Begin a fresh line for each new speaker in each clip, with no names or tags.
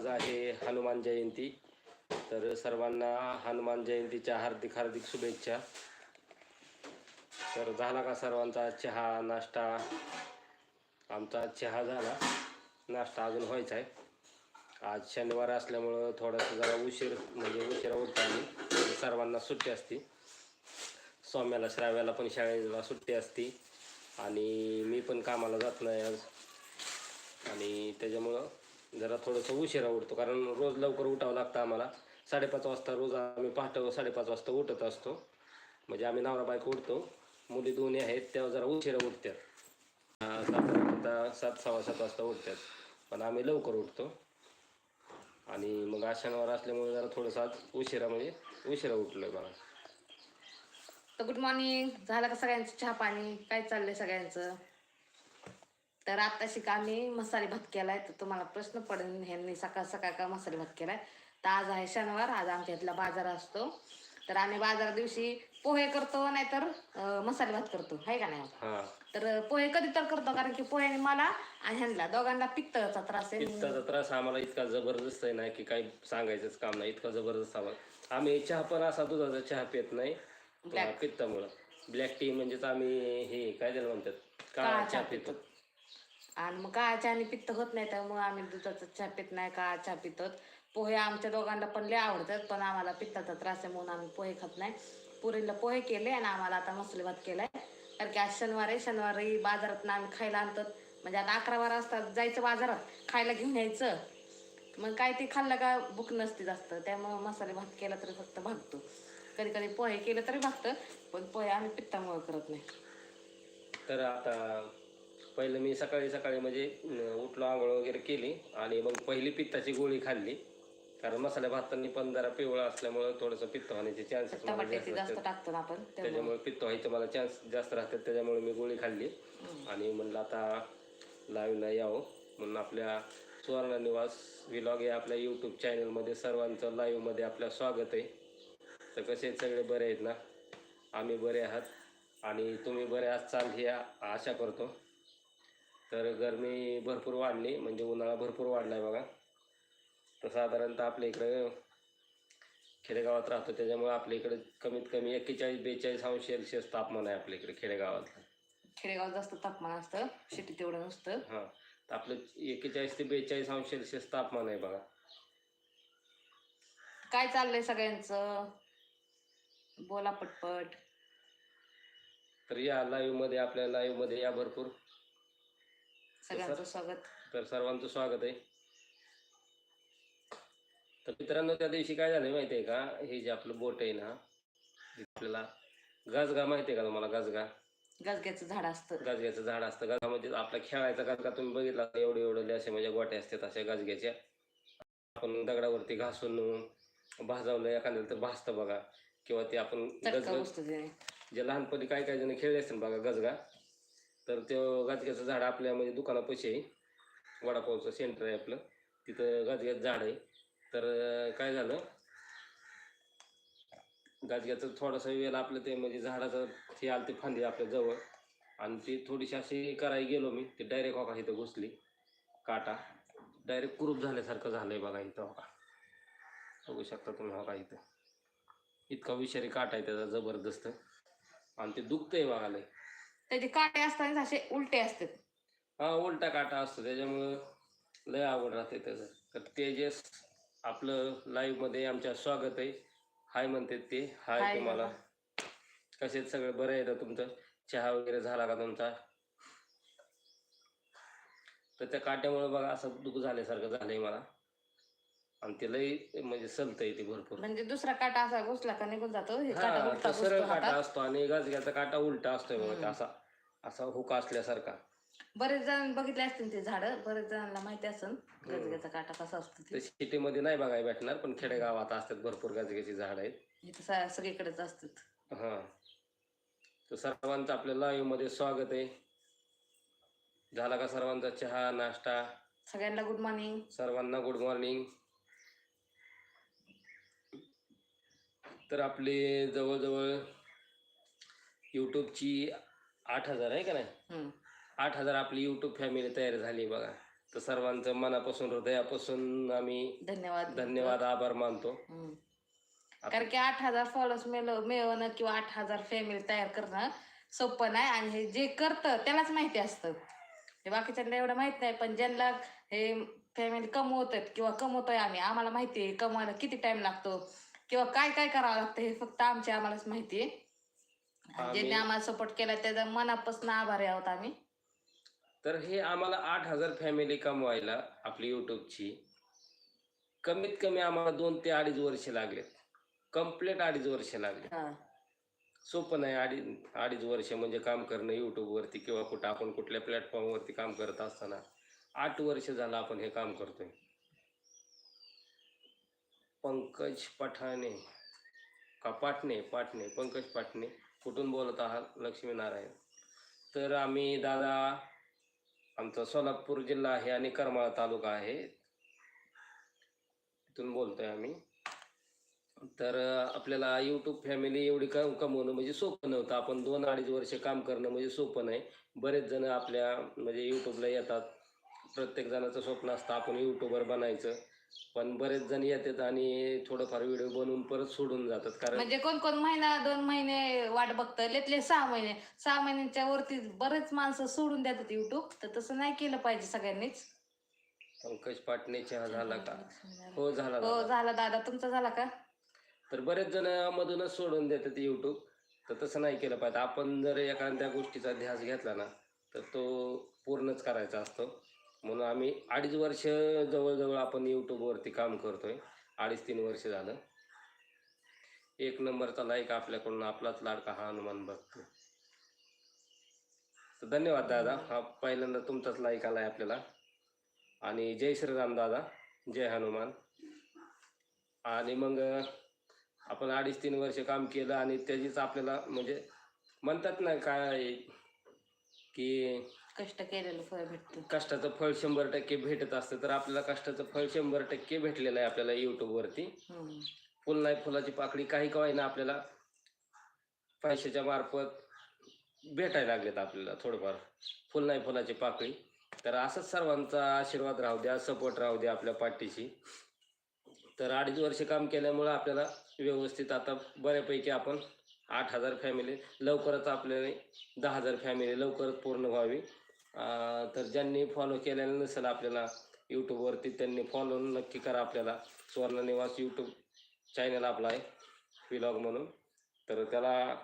आज आहे हनुमान जयंती. तर सर्वांना हनुमान जयंतीच्या हार्दिक हार्दिक शुभेच्छा. तर झाला का सर्वांचा चहा नाश्ता? आमचा चहा झाला. नाश्ता अजून व्हायचा आहे. आज शनिवार असल्यामुळं थोडंसं जरा उशीर म्हणजे उशिरा उठतो आम्ही. सर्वांना सुट्टी असते. सौम्याला श्राव्याला पण शाळेला सुट्टी असते. आणि मी पण कामाला जात नाही आज. आणि त्याच्यामुळं जरा थोडंसं उशिरा उठतो कारण रोज लवकर उठावं लागतं आम्हाला. साडेपाच वाजता रोज आम्ही पहाटं साडेपाच वाजता उठत असतो. म्हणजे आम्ही नवरा बायको उठतो. मुली दोन्ही आहेत तेव्हा जरा उशिरा उठतात साधारणतः सात सव्वा सात वाजता उठतात पण आम्ही लवकर उठतो. आणि मग आज शनिवार असल्यामुळे जरा थोडंसं आज उशिरा म्हणजे उशिरा उठलो आहे मला
तर गुड मॉर्निंग. झालं का सगळ्यांचं चहा पाणी? काय चाललंय सगळ्यांचं? तर आत्ताशी का आम्ही मसाले भात केलाय तर तुम्हाला प्रश्न पडेल ह्यांनी सकाळ सकाळ का मसाले भात केलाय. तर आज आहे शनिवार आज आमच्या इथला बाजार असतो. तर आम्ही बाजार दिवशी पोहे करतो नाहीतर मसाले भात करतो. आहे का नाही? तर पोहे कधी तर करतो कारण की पोह्याने मला आणि ह्यांना दोघांना पित्ताचा त्रास आहे.
पित्ताचा त्रास आम्हाला इतका जबरदस्त आहे ना की काही सांगायचंच काम नाही. इतका जबरदस्त आम्हाला आम्ही चहा पण असा दुधाचा चहा पित नाही. पित्तामुळं. ब्लॅक टी म्हणजेच आम्ही हे काय त्याला म्हणतात? काळा चहा पितो.
आणि मग काळा चहाने पित्त होत नाही त्यामुळे आम्ही दुधाचा चहा पित नाही काळा चहा पितो पोहे आमच्या दोघांना पण लय आवडतात पण आम्हाला पित्ताचा त्रास आहे म्हणून आम्ही पोहे खात नाही. पुरीला पोहे केले आणि आम्हाला आता मसाले भात केलाय. कारण की आज शनिवार आहे शनिवारी बाजारात आम्ही खायला आणतात. म्हणजे आता अकरा बारा वाजता जायचं बाजारात खायला घेऊन यायचं. मग काय ते खाल्लं का भूक नसते जास्त त्यामुळे मसाले भात केला तरी फक्त भागतो. कधी कधी पोहे केले तरी भागतं पण पोहे आम्ही पित्तामुळे करत नाही.
तर आता पहिलं मी सकाळी सकाळी म्हणजे उठलो आंघोळ वगैरे केली आणि मग पहिली पित्ताची गोळी खाल्ली. कारण मसाल्या भातांनी पण जरा पिवळा असल्यामुळं थोडंसं पित्त होण्याचे चान्सेस त्याच्यामुळे पित्त व्हायचे मला चान्स जास्त राहतात त्याच्यामुळे मी गोळी खाल्ली. आणि म्हणलं आता लाईव्हला यावं. म्हणून आपल्या सुवर्ण निवास विलॉग या आपल्या यूट्यूब चॅनलमध्ये सर्वांचं लाईव्हमध्ये आपलं स्वागत आहे. तर कसे आहेत सगळे? बरे आहेत ना? आम्ही बरे आहात. आणि तुम्ही बरे असाल ही आ- आशा करतो. तर गरमी भरपूर वाढली म्हणजे उन्हाळा भरपूर वाढला आहे बघा. तर साधारणतः आपल्या इकडं खेडेगावात राहतो त्याच्यामुळे आपल्या इकडे कमीत कमी एक्केचाळीस बेचाळीस अंश सेल्सिअस तापमान आहे आपल्या इकडे खेडेगावातलं.
खेडेगावात जास्त तापमान असतं शेती तेवढं नसतं.
हां तर आपलं एक्केचाळीस ते बेचाळीस अंश सेल्सिअस तापमान आहे बघा.
काय चाललंय सगळ्यांचं? बोला पटपट.
तर या लाईव्हमध्ये आपल्या लाईव्हमध्ये या भरपूर.
सगळ्यांचं स्वागत
तर सर्वांचं स्वागत आहे. तर मित्रांनो त्या दिवशी काय झालं माहिती आहे का? हे जे आपलं बोट आहे ना आपल्याला गजगा माहिती आहे का तुम्हाला? गजगा.
गजग्याचं झाड असतं.
गाजग्याचं झाड असतं. गाजगा म्हणजे आपला खेळायचा गाजगा तुम्ही बघितला? एवढे एवढे असे म्हणजे गोटे असतात अशा गाजग्याच्या. आपण दगडावरती घासून भाजवलं एखाद्याला तर भाजतं बघा. किंवा ते आपण गजगा जे लहानपणी काय काय जण खेळले असतील बघा गजगा. तर तो गाजग्याचं झाड आपल्या म्हणजे दुकानापाशी आहे. वडापावचं सेंटर आहे आपलं. तिथं गाजग्याचं झाड आहे. तर काय झालं? गाजग्याचं थोडासा वेळ आपलं ते म्हणजे झाडाचं हे आलं ते फांदी आपल्या जवळ. आणि ती थोडीशी अशी करायला गेलो मी. ते डायरेक्ट होका इथं घुसली. काटा. डायरेक्ट कुरूप झाल्यासारखं झालं आहे बघा इथं होका बघू शकता तुम्ही होका इथं. इतका विषारी काटा आहे त्याचा जबरदस्त. आणि ते दुखतंय आहे लय.
त्याचे काटे असतात असे उलटे असतात.
हा उलटा काटा असतो. त्याच्यामुळं लय आवड राहते त्याचं. तर तेजस आपलं live मध्ये आमच्या स्वागत आहे. हाय म्हणते ते. हाय तुम्हाला. कसे सगळे? बरं आहे ना तुमचं? चहा वगैरे झाला का तुमचा? तर त्या काट्यामुळे बघा असं दुःख झाल्यासारखं झालंय मला. आणि ते लय म्हणजे सलतंय ते भरपूर.
म्हणजे दुसरा काटा असा घुसला का निघून जातो?
सरळ काटा असतो आणि गाजग्याचा काटा उलटा असतोय बघा. असा. असा हुका असल्यासारखा.
बरेच जण बघितले असतील ते झाड बरेच जणांना माहिती असेल गजग्याचा काटा कसा असतो ते.
ते सिटीमध्ये नाही बघायला भेटणार पण खेडेगावात असतात भरपूर गाजग्याची झाड आहेत.
इथं स- सगळीकडेच असतात.
हा. तर सर्वांचं आपल्या लाईव्हमध्ये स्वागत आहे. झाला का सर्वांचा चहा नाश्ता?
सगळ्यांना गुड मॉर्निंग
सर्वांना गुड मॉर्निंग तर आपले जवळजवळ यूट्यूबची आठ हजार आहे का नाही? आठ हजार आपली यूट्यूब फॅमिली तयार झाली बघा. तर सर्वांचं मनापासून हृदयापासून आम्ही
धन्यवाद.
धन्यवाद आभार मानतो.
कारण की आठ हजार फॉलोअर्स मिळवणं किंवा आठ हजार फॅमिली तयार करणं सोपं नाही आणि हे जे करतं त्यालाच माहिती असतं. हे बाकीच्यांना एवढं माहीत नाही पण ज्यांना हे फॅमिली कमवतात किंवा कमवतोय आम्ही आम्हाला माहिती आहे कमवायला किती टाइम लागतो किंवा काय काय करावं लागतं हे फक्त आमच्या आम्हालाच माहिती आहे. ज्यांनी आम्हाला सपोर्ट केला त्याचा मनापासून आभारी आहोत आम्ही.
तर हे आम्हाला आठ हजार फॅमिली कमवायला आपली यूट्यूबची कमीत कमी आम्हाला दोन ते अडीच वर्ष लागलेत. कंप्लीट अडीच वर्ष लागले. सोपं नाही अडीच अडीच वर्ष म्हणजे काम करणं यूट्यूबवरती किंवा कुठं आपण कुठल्या प्लॅटफॉर्मवरती काम करत असताना आठ वर्ष झालं आपण हे काम करतोय. पंकज पठाणे का पाटणे पाटणे पंकज पाटणे. कुठून बोलत आहात? लक्ष्मीनारायण. तर आम्ही दादा आमचा सोलापूर जिल्हा आहे आणि करमाळा तालुका आहे. इथून बोलतोय आम्ही. तर आपल्याला यूट्यूब फॅमिली एवढी कम कमवणं म्हणजे सोपं नव्हतं. आपण दोन अडीच वर्ष काम करणं म्हणजे सोपं नाही. बरेच जण आपल्या म्हणजे यूट्यूबला येतात. प्रत्येक जणाचं स्वप्न असतं आपण यूट्यूबर बनायचं. पण बरेच जण येतात आणि थोडंफार व्हिडिओ बनवून परत सोडून जातात कारण
म्हणजे कोण कोण महिना दोन महिने वाट बघतं लेतले सहा महिने. सहा महिन्यांच्या वरती बरेच माणसं सोडून देतात युट्यूब तर तसं नाही केलं पाहिजे सगळ्यांनीच.
पंकज पाटणे चहा झाला का? हो झाला
हो
दादा.
झाला दादा. तुमचा झाला का?
तर बरेच जण मधूनच सोडून देतात यूट्यूब तर तसं नाही केलं पाहिजे. आपण जर एखाद्या गोष्टीचा ध्यास घेतला ना तर तो पूर्णच करायचा असतो. म्हणून आम्ही अडीच वर्ष जवळजवळ आपण यूट्यूबवरती काम करतोय. अडीच तीन वर्ष झालं. एक नंबरचा लाईक आपल्याकडून आपलाच लाडका हा हनुमान बघतो तर धन्यवाद दादा. हा पहिल्यांदा तुमचाच लाईक आहे आपल्याला. आणि जय श्रीराम दादा. जय हनुमान. आणि मग आपण अडीच तीन वर्ष काम केलं आणि त्याचीच आपल्याला म्हणजे म्हणतात ना काय की
कष्ट केलेलं फळ भेटतं.
कष्टाचं फळ शंभर टक्के भेटत असतं तर आपल्याला कष्टाचं फळ शंभर टक्के भेटलेलं आहे आपल्याला यूट्यूबवरती
हम्म.
फुल नाही फुलाची पाकळी काही कवाय ना आपल्याला पैशाच्या मार्फत भेटायला लागलेत आपल्याला थोडंफार. फुल नाही फुलाची पाकळी. तर असंच सर्वांचा आशीर्वाद राहू द्या सपोर्ट राहू द्या आपल्या पाठीशी. तर अडीच वर्ष काम केल्यामुळं आपल्याला व्यवस्थित आता बऱ्यापैकी आपण आठ हजार फॅमिली लवकरच आपल्याला दहा हजार फॅमिली लवकरच पूर्ण व्हावी. तर ज्यांनी फॉलो केलेलं नसेल आपल्याला यूट्यूबवरती त्यांनी फॉलो नक्की करा आपल्याला. सुवर्ण निवास यूट्यूब चॅनल आपला आहे व्लॉग म्हणून. तर त्याला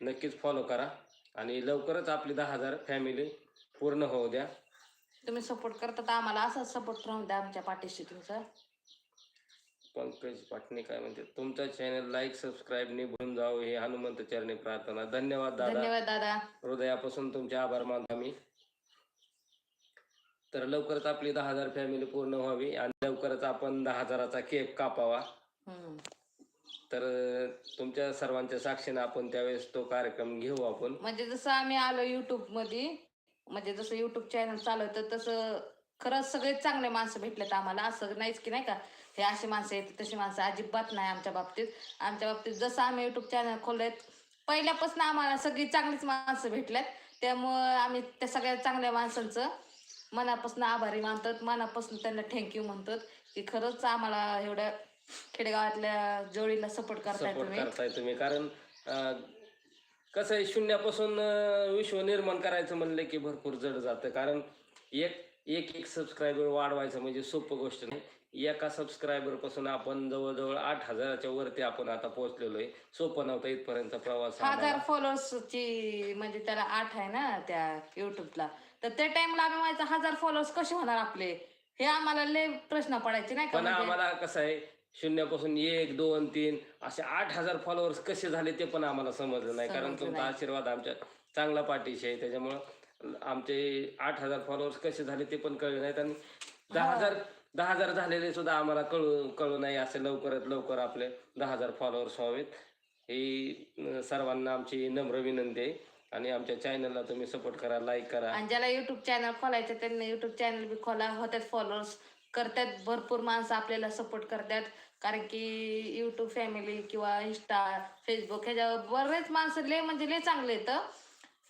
नक्कीच फॉलो करा. आणि लवकरच आपली दहा हजार फॅमिली पूर्ण होऊ द्या.
तुम्ही सपोर्ट करता तर आम्हाला असाच सपोर्ट राहू द्या आमच्या पाठीशी तुमचा.
पंकज पाटणे काय म्हणते तुमचा चॅनल लाईक सबस्क्राईब निभून जाऊ हे हनुमंत चरणी प्रार्थना. धन्यवाद दादा.
धन्यवाद दादा.
हृदयापासून तुमचे आभार मानतो आम्ही तर लवकरच आपली दहा हजार फॅमिली पूर्ण व्हावी आणि लवकरच आपण दहा हजाराचा केक कापावा.
हम्म.
तर अं, तुमच्या सर्वांच्या साक्षीने आपण त्यावेळेस तो कार्यक्रम घेऊ आपण.
म्हणजे जसं आम्ही आलो युट्यूबमध्ये म्हणजे जसं युट्यूब चॅनल चालवतं तसं खरंच सगळे चांगले माणसं भेटलेत आम्हाला. असं नाहीच की नाही का? हे अशी माणसं आहेत तशी माणसं अजिबात नाही आमच्या बाबतीत. आमच्या बाबतीत जसं आम्ही युट्यूब चॅनल खोललेत पहिल्यापासून आम्हाला सगळी चांगलीच माणसं भेटल्यात. त्यामुळं आम्ही त्या सगळ्या चांगल्या माणसांचं मनापासून आभारी मानतात मनापासून त्यांना थँक्यू म्हणतात की खरंच आम्हाला एवढ्या खेडेगावातल्या जोडीला सपोर्ट करताय
सपोर्ट
तुम्ही.
करताय तुम्ही. कारण अं, कसं आहे शून्यापासून अं, विश्व निर्माण करायचं म्हणलं की भरपूर जड जातं. कारण एक एक एक सबस्क्रायबर वाढवायचं म्हणजे सोपं गोष्ट नाही. एका सबस्क्रायबरपासून आपण जवळजवळ आठ हजाराच्या वरती आपण आता पोहोचलेलो आहे सोपं नव्हतं इथपर्यंतचा प्रवास
हजार
आम्हाला.
फॉलोअर्सची म्हणजे त्याला आठ आहे ना त्या युट्यूबला तर त्या टाइमला आम्ही म्हणायचं हजार फॉलोअर्स कसे होणार आपले? हे आम्हाला लय प्रश्न पडायचे नाही
पण
म्हणजे?
आम्हाला कसं आहे शून्यापासून एक दोन तीन असे आठ हजार फॉलोअर्स कसे झाले ते पण आम्हाला समजलं नाही. कारण
समजलं
तुमचा
नाही.
आशीर्वाद आमच्या चांगला पाठीशी आहे. त्याच्यामुळं आमचे आठ हजार फॉलोअर्स कसे झाले ते पण कळले नाहीत आणि दहा हजार दहा हजार झालेले सुद्धा आम्हाला कळू कळू नाही असे लवकरात लवकर आपले दहा हजार फॉलोअर्स व्हावेत. ही सर्वांना आमची नम्र विनंती आहे. आणि आमच्या चॅनलला तुम्ही सपोर्ट करा लाईक करा.
आणि ज्याला युट्यूब चॅनल खोलायचं त्यांना युट्यूब चॅनल बी खोला. होतात फॉलोअर्स करतात. भरपूर माणसं आपल्याला सपोर्ट करतात. कारण की युट्यूब फॅमिली किंवा इंस्टा फेसबुक ह्याच्यावर बरेच माणसं लय म्हणजे लय चांगले आहेत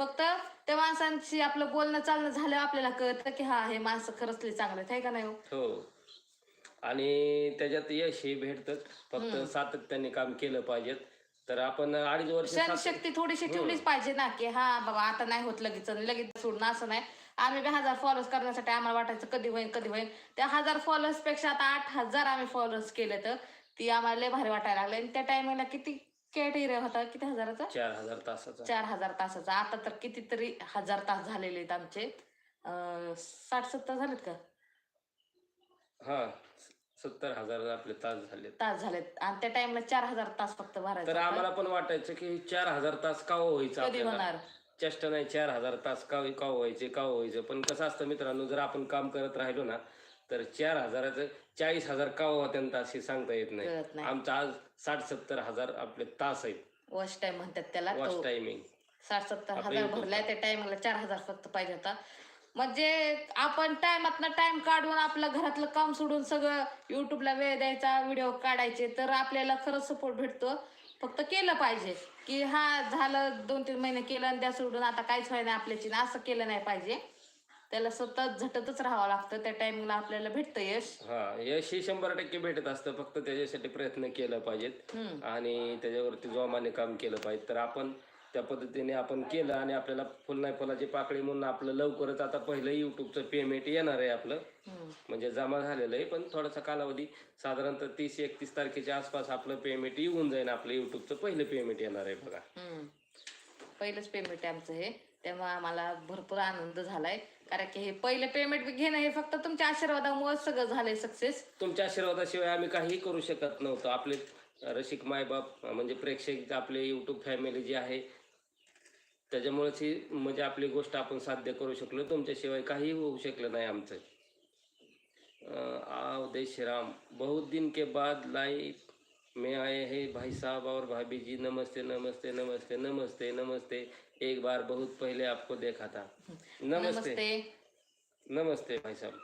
फक्त त्या माणसांशी आपलं बोलणं चालणं झालं आपल्याला कळतं की हा हे माणसं खरंच लई चांगले आहेत, है का नाही हो?
हो. आणि त्याच्यात यश हे भेटतं. फक्त सातत्याने काम केलं पाहिजेत. तर आपण अडीच वर्ष सात-
शक्ती थोडीशी ठेवलीच पाहिजे ना की हा बाबा आता नाही होत लगेच आणि लगेच सोडणं असं नाही. आम्ही बी हजार फॉलोअर्स करण्यासाठी आम्हाला वाटायचं कधी होईल कधी होईल त्या हजार फॉलोअर्सपेक्षा आता आठ हजार आम्ही फॉलोअर्स केले तर ती आम्हाला लय भारी वाटायला लागले. आणि त्या टायमिंगला किती कॅटेरिया होता किती हजाराचा?
चार हजार तासाचा.
चार हजार तासाचा. आता तर कितीतरी हजार तास झालेले आहेत आमचे. अं, साठ सत्तर झालेत का?
हा सत्तर हजार आपले तास झाले
तास झालेत. आणि त्या टाइमला चार हजार तास फक्त भरायचे
तर आम्हाला पण वाटायचं की चार हजार तास का व्हायचं
कधी
आपल्याला?
होणार?
चेष्टा नाही चार हजार तास का का व्हायचे का व्हायचं? पण कसं असतं मित्रांनो जर आपण काम करत राहिलो ना तर चार हजाराचं चाळीस हजार का तास हे सांगता येत नाही.
कळत नाही.
आमचा आज साठ सत्तर हजार आपले तास आहेत.
वॉच टाइम म्हणतात त्याला.
वॉच
तो
टायमिंग
साठ सत्तर
आपल्या
हजार
YouTube
भरलाय त्या टायमिंगला चार हजार फक्त पाहिजे होता. म्हणजे आपण टाइमातनं टाइम काढून आपलं घरातलं काम सोडून सगळं युट्यूबला वेळ द्यायचा व्हिडिओ काढायचे तर आपल्याला खरंच सपोर्ट भेटतो. फक्त केलं पाहिजे की हा झालं दोन तीन महिने केलं आणि त्या सोडून आता काहीच व्हायला नाही आपल्याची असं केलं नाही पाहिजे. त्याला सतत झटतच राहावं लागतं. त्या टायमिंगला आपल्याला भेटतं यश.
हा यश हे शंभर टक्के भेटत असतं. फक्त त्याच्यासाठी प्रयत्न केलं पाहिजेत.
हम्म.
आणि त्याच्यावरती जोमाने काम केलं पाहिजे. तर आपण त्या पद्धतीने आपण केलं आणि आपल्याला फुल नाही फुलाची पाकळी म्हणून आपलं लवकरच आता पहिलं युट्यूबचं पेमेंट येणार आहे आपलं.
हम्म.
म्हणजे जमा झालेलं आहे. पण थोडासा कालावधी साधारणतः तीस एकतीस तारखेच्या आसपास आपलं पेमेंट येऊन जाईल आपलं युट्यूबचं पहिलं पेमेंट येणार आहे बघा.
हम्म. पहिलंच पेमेंट आहे आमचं हे. तेव्हा आम्हाला भरपूर आनंद झालाय. कारण की हे पहिले पेमेंट घेणं हे फक्त तुमच्या आशीर्वादामुळे सगळं झालंय सक्सेस
तुमच्या आशीर्वादाशिवाय आम्ही काहीही करू शकत नव्हतो. आपले रसिक मायबाप म्हणजे प्रेक्षक आपले युट्यूब फॅमिली जी आहे त्याच्यामुळेच ही म्हणजे आपली गोष्ट आपण साध्य करू शकलो. तुमच्याशिवाय काहीही होऊ शकलं नाही आमचं. अं, आओ दे श्रीराम. बहुत दिन के बाद लाइफ में आए हैं भाई साहब और भाभी जी. नमस्ते नमस्ते नमस्ते नमस्ते नमस्ते. एक बार बहुत पहले आपको देखा था। नमस्ते।
नमस्ते।
भाई साहब।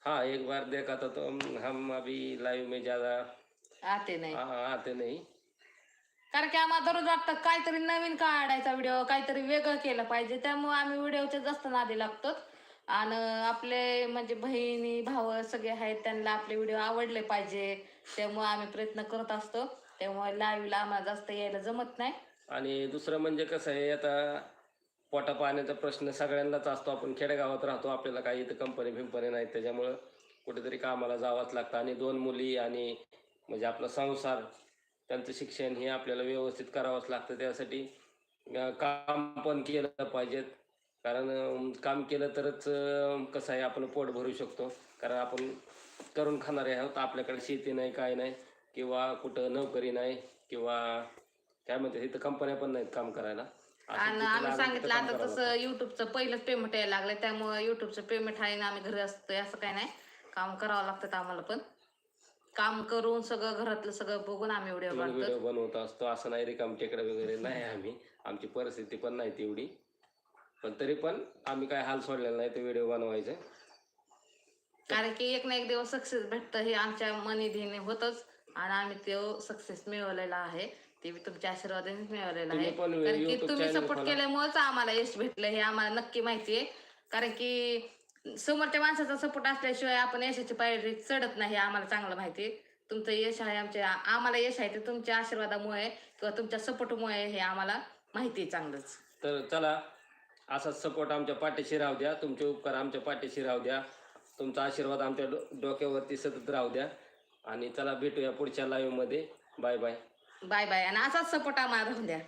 हाँ एक बार देखा था तो हम हम अभी लाइव में ज़्यादा
आते नाही।
आ- आते नहीं।
कारण की आम्हाला दररोज वाटतं काहीतरी नवीन काढायचा व्हिडिओ काहीतरी वेगळं केलं पाहिजे त्यामुळे आम्ही व्हिडिओच्या जास्त नादी लागतो. आणि आपले म्हणजे बहिणी भाव सगळे आहेत त्यांना आपले व्हिडिओ आवडले पाहिजे त्यामुळे आम्ही प्रयत्न करत असतो. त्यामुळे लाईव्हला आम्हाला जास्त यायला जमत नाही.
आणि दुसरं म्हणजे कसं आहे आता पोटा पाण्याचा प्रश्न सगळ्यांनाच असतो. आपण खेडेगावात राहतो आपल्याला काही इथं कंपनी बिंपनी नाही त्याच्यामुळं कुठेतरी कामाला जावंच लागतं. आणि दोन मुली आणि म्हणजे आपला संसार त्यांचं शिक्षण हे आपल्याला व्यवस्थित करावंच लागतं. त्यासाठी काम पण केलं पाहिजेत कारण काम केलं तरच कसं आहे आपण पोट भरू शकतो. कारण आपण करून खाणारे आहोत. आपल्याकडे शेती नाही काय नाही. किंवा कुठं नोकरी नाही किंवा काय म्हणते इथं कंपन्या पण नाहीत काम करायला.
आणि आम्ही सांगितलं आता तसं युट्यूबचं पहिलंच पेमेंट यायला लागलं त्यामुळे युट्यूबचं पेमेंट आहे ना आम्ही घरी असतोय असं काही नाही. काम करावं लागतं आम्हाला पण. काम करून सगळं घरातलं सगळं बघून आम्ही
व्हिडिओ बनवत असतो असं नाही रिकाम टेकडे वगैरे नाही आम्ही. आमची परिस्थिती पण नाही तेवढी. पण तरी पण आम्ही काय हाल सोडलेला नाही ते व्हिडिओ बनवायचे.
कारण की एक ना एक दिवस सक्सेस भेटतं हे आमच्या मनी होतच. आणि आम्ही तो सक्सेस मिळवलेला आहे. ते बी तुमच्या आशीर्वादानेच मिळवलेला आहे.
तुम्ही पण
कारण की
YouTube
तुम्ही
channel
सपोर्ट
follow-
केल्यामुळेच आम्हाला यश भेटलं हे आम्हाला नक्की माहिती आहे कारण की समोरच्या माणसाचा सपोर्ट असल्याशिवाय आपण यशाची पायरी चढत नाही हे आम्हाला चांगलं माहिती आहे तुमचं यश आहे आमच्या आम्हाला यश आहे ते तुमच्या आशीर्वादामुळे किंवा तुमच्या सपोर्टमुळे हे आम्हाला माहिती आहे चांगलंच.
तर चला असाच सपोर्ट आमच्या पाठीशी राहू द्या तुमचे उपकार आमच्या पाठीशी राहू द्या. तुमचा आशीर्वाद आमच्या डो डोक्यावरती सतत राहू द्या. आणि चला भेटूया पुढच्या लाईव्हमध्ये बाय बाय
बाय बाय. आणि असाच सपोर्ट आम्हाला राहून द्या.